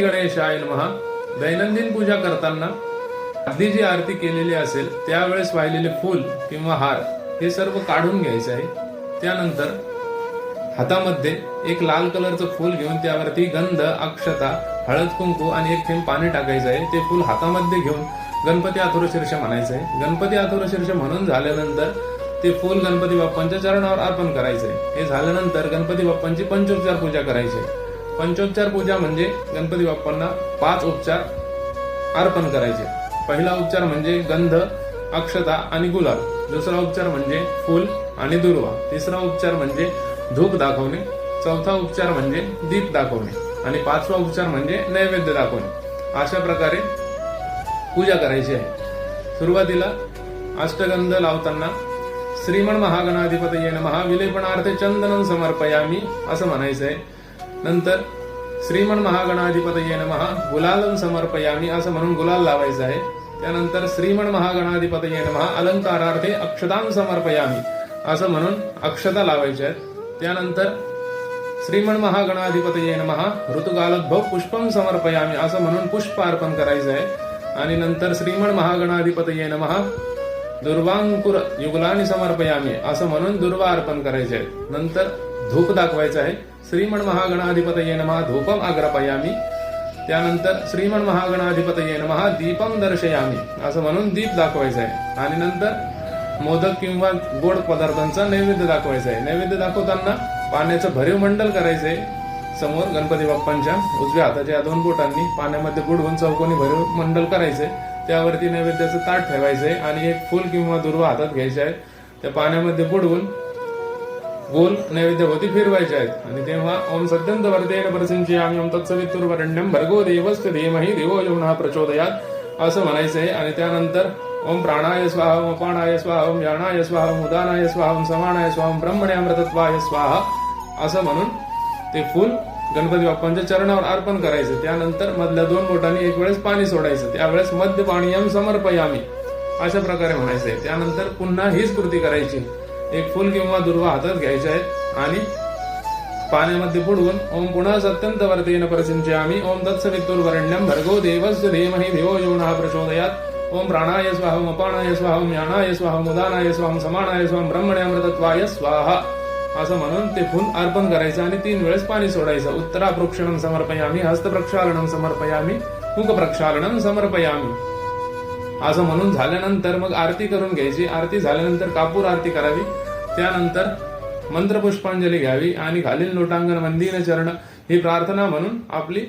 Ganesh oil महा दैनंदिन पूजा करताना आधी जी आरती केलेली असेल त्यावेळेस वाहिलेले फूल किंवा हार हे सर्व काढून घ्यायचे आहे. त्यानंतर हातामध्ये एक लाल कलरचं फूल घेऊन त्यावरती गंध अक्षता हळद कुंकू आणि एक थेंब पाणी टाकायचं आहे. ते फूल हातामध्ये घेऊन गणपती आथुरशीर्ष म्हणायचं आहे. गणपती आथुरशीर्ष म्हणून झाल्यानंतर ते फूल गणपती बाप्पांच्या चरणावर अर्पण करायचं आहे. हे झाल्यानंतर गणपती बाप्पांची पंचोपचार पूजा करायची आहे. पंचोपचार पूजा म्हणजे गणपती बाप्पांना पाच उपचार अर्पण करायचे. पहिला उपचार म्हणजे गंध अक्षता आणि गुलाल. दुसरा उपचार म्हणजे फूल आणि दुर्वा. तिसरा उपचार म्हणजे धूप दाखवणे. चौथा उपचार म्हणजे दीप दाखवणे. आणि पाचवा उपचार म्हणजे नैवेद्य दाखवणे. अशा प्रकारे पूजा करायची आहे. सुरुवातीला अष्टगंध लावताना श्रीमण महागणाधिपतये महाविलेपणार्थ चंदन चंदनं समर्पयामी असं म्हणायचं आहे नंतर श्रीमण महागणाधिपतये नमहा गुलालम समर्पयामी असं म्हणून गुलाल लावायचं आहे. त्यानंतर श्रीमण महागणाधिपतये नमहा अलंकारार्थे अक्षतां समर्पयामी असं म्हणून अक्षता लावायच्या आहेत. त्यानंतर श्रीमण महागणाधिपतये नमहा ऋतुकालोद्भव पुष्पम समर्पयामी असं म्हणून पुष्प अर्पण करायचं आहे. आणि नंतर श्रीमण महागणाधिपतये नमहा दुर्वांकुर युगलानी समर्पयामी असं म्हणून दुर्वा अर्पण करायचे आहे. नंतर धूप दाखवायचं आहे. श्रीमण महागणाधिपतये नमः. धूपम आग्रपयामी त्यानंतर श्रीमण महागणाधिपतये नमः. दीपम दर्शयामी. असं म्हणून दीप दाखवायचं आहे. आणि नंतर मोदक किंवा गोड पदार्थांचा नैवेद्य दाखवायचा आहे. नैवेद्य दाखवताना पाण्याचं भरीव मंडल करायचंय समोर गणपती बाप्पांच्या उजव्या हाताच्या दोन बोटांनी पाण्यामध्ये बुडवून चौकोनी भरीव मंडल करायचंय. त्यावरती नैवेद्याचं ताट ठेवायचंय. आणि एक फूल किंवा दुर्वा हातात घ्यायचे आहे. त्या पाण्यामध्ये बुडवून गोल नैवेद्यभोवती फिरवायचे आहेत. आणि तेव्हा ओम सद्यंत वर्तेन परसिंची आम्ही ओम तत्सवितुर्वरण्यम भर्गो देवस्य धीमहि देवो यमुना प्रचोदयात असं म्हणायचंय आणि त्यानंतर ओम प्राणाय स्वाहा ओम अपानाय स्वाहा ओम यानाय स्वाहा ओम उदानाय स्वाहा ओम समानाय स्वाहा ओम ब्रह्मण्यामृतत्वाय स्वाहा असं म्हणून ते फूल गणपती बाप्पांच्या चरणावर अर्पण करायचं. त्यानंतर मधल्या दोन बोटांनी एक वेळेस पाणी सोडायचं. त्यावेळेस मध्य पाणीयम समर्पयामी अशा प्रकारे म्हणायचंय त्यानंतर पुन्हा हीच कृती करायची. एक फुल किंवा दुर्वा हातात घ्यायचे आहेत आणि पाण्यामध्ये बुडवून ओम पुन्हा सत्यंत वर्तेन आम्ही ओम तत्सवितुर्वरण्यम भर्गो देवस्य धीमहि धियो योनः प्रचोदयात. ओम प्राणाय स्वाहम अपानाय स्वाहा ज्ञानाय यानाय स्वाहा उदानाय स्वाहम समानाय स्वाहम ब्रह्मण्यामृतत्वाय स्वाहा. असं म्हणून ते फुल अर्पण करायचं आणि तीन वेळेस पाणी सोडायचं. उत्तरा प्रोक्षणम समर्पयामी हस्त प्रक्षालनम समर्पयामी मुख प्रक्षालनम समर्पयामी. असं म्हणून झाल्यानंतर मग आरती करून घ्यायची. आरती झाल्यानंतर कापूर आरती करावी. त्यानंतर मंत्रपुष्पांजली घ्यावी आणि खालील लोटांगण मंदिर चरण ही प्रार्थना म्हणून आपली